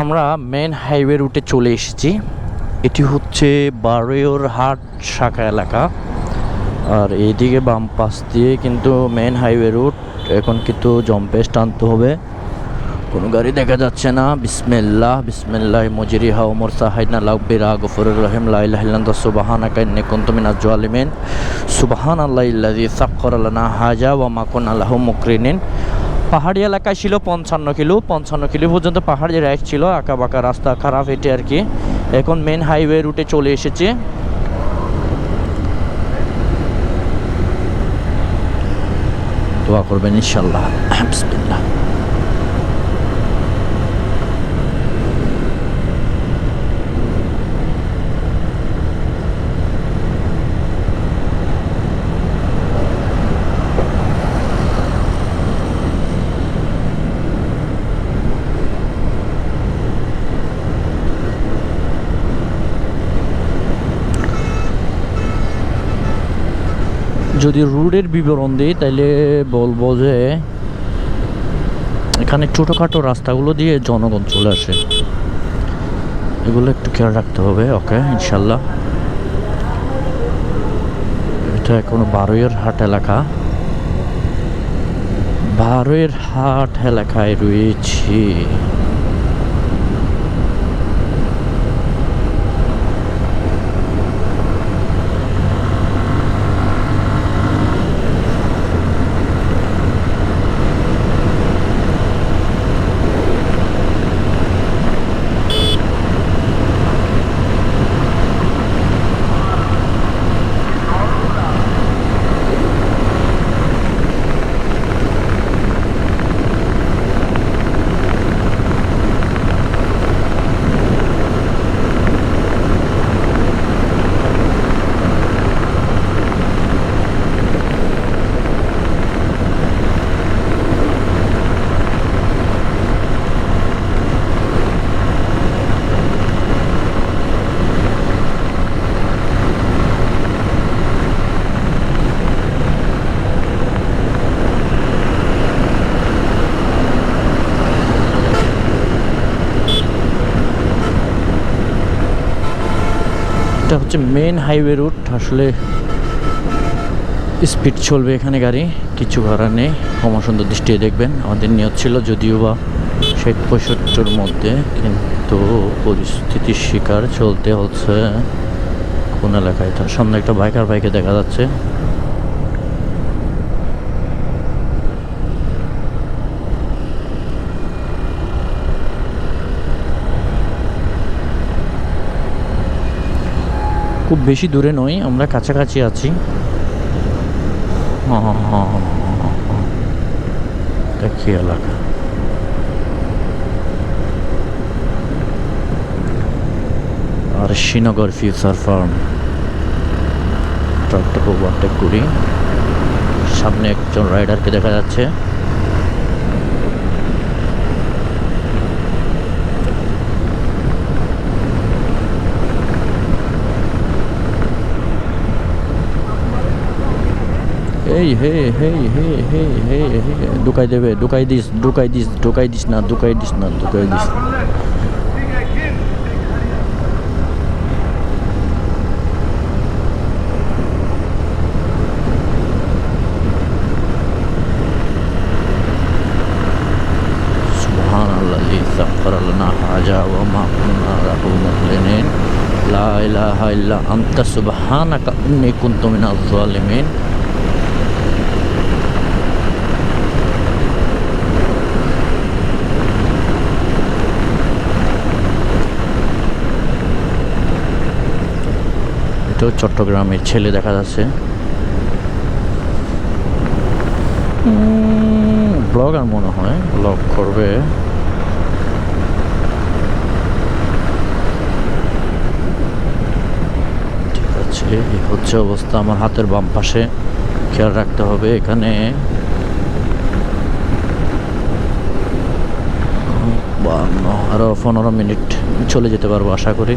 আমরা main highway রুটে চলে এসেছি। এটি হচ্ছে বারোয়র হাট শাখা এলাকা। আর এইদিকে বাম পাশ দিয়ে কিন্তু মেন হাইওয়ে রুট এখন কিন্তু জম্পেস টানতে হবে। কোনো গাড়ি দেখা যাচ্ছে না। বিসমিল্লাহ বিসমিল্লাহ মজিরি হা ওমর সাহাইনা লাউবিরা গফরুর রহিম লাইলাহিল্লাহ সুবাহানা কান্নে কুন্তমিনা জোয়ালিমেন সুবাহান আল্লাহ ইল্লাদি সাক্ষর আল্লাহ হাজা ওয়া মাকুন আল্লাহ মুকরিনিন। পাহাড়ি এলাকায় ছিল পঞ্চান্ন কিলো পঞ্চান্ন কিলো পর্যন্ত পাহাড়ি রাইড ছিল আঁকা বাঁকা রাস্তা, খারাপ হেঁটে আর কি। এখন মেন হাইওয়ে রুটে চলে এসেছে। দোয়া করবেন ইনশাল্লাহ। যদি রুটের বিবরণ দিই তাহলে বলব যে এখানে ছোটোখাটো রাস্তাগুলো দিয়ে জনগণ চলে আসে। এগুলো একটু খেয়াল রাখতে হবে, ওকে? ইনশাল্লাহ। এটা এখনও বারোয়ের হাট এলাকা। বারোয়ের হাট এলাকায় রয়েছি। এটা হচ্ছে মেন হাইওয়ে রুট আসলে স্পিড চলবে এখানে গাড়ি। কিছু ভাড়া নেই। সুন্দর দৃষ্টি দেখবেন। আমাদের নিয়ত ছিল যদিও বা ষাট পঁয়ষট্টির মধ্যে, কিন্তু পরিস্থিতির শিকার চলতে হচ্ছে। কোন এলাকায়? তার সামনে একটা বাইকার বাইকে দেখা যাচ্ছে। খুব বেশি দূরে নই, আমরা কাছাকাছি আছি। এটা কি এলাকা? আর শ্রীনগর ফিউচার ফার্ম। ট্রাকটাকে ওভারটেক করি। সামনে একজন রাইডারকে দেখা যাচ্ছে। এই হে হে হে হে হে হে ঢুকাই দেবে ঢুকাই দিস ঢুকাই দিস ঢুকাই দিস না ঢুকাই দিস না ঢুকাই দিস سبحان الذي سخر لنا هذا وما كنا له مقرنين لا إله إلا أنت سبحانك إني كنت من الظالمين এটাও চট্টগ্রামের ছেলে দেখা যাচ্ছে। ব্লগার মনে হয় ব্লগ করবে। ঠিক আছে এই হচ্ছে অবস্থা আমার হাতের বাম পাশে। খেয়াল রাখতে হবে এখানে। বান্ন আরও পনেরো মিনিট চলে যেতে পারব আশা করি।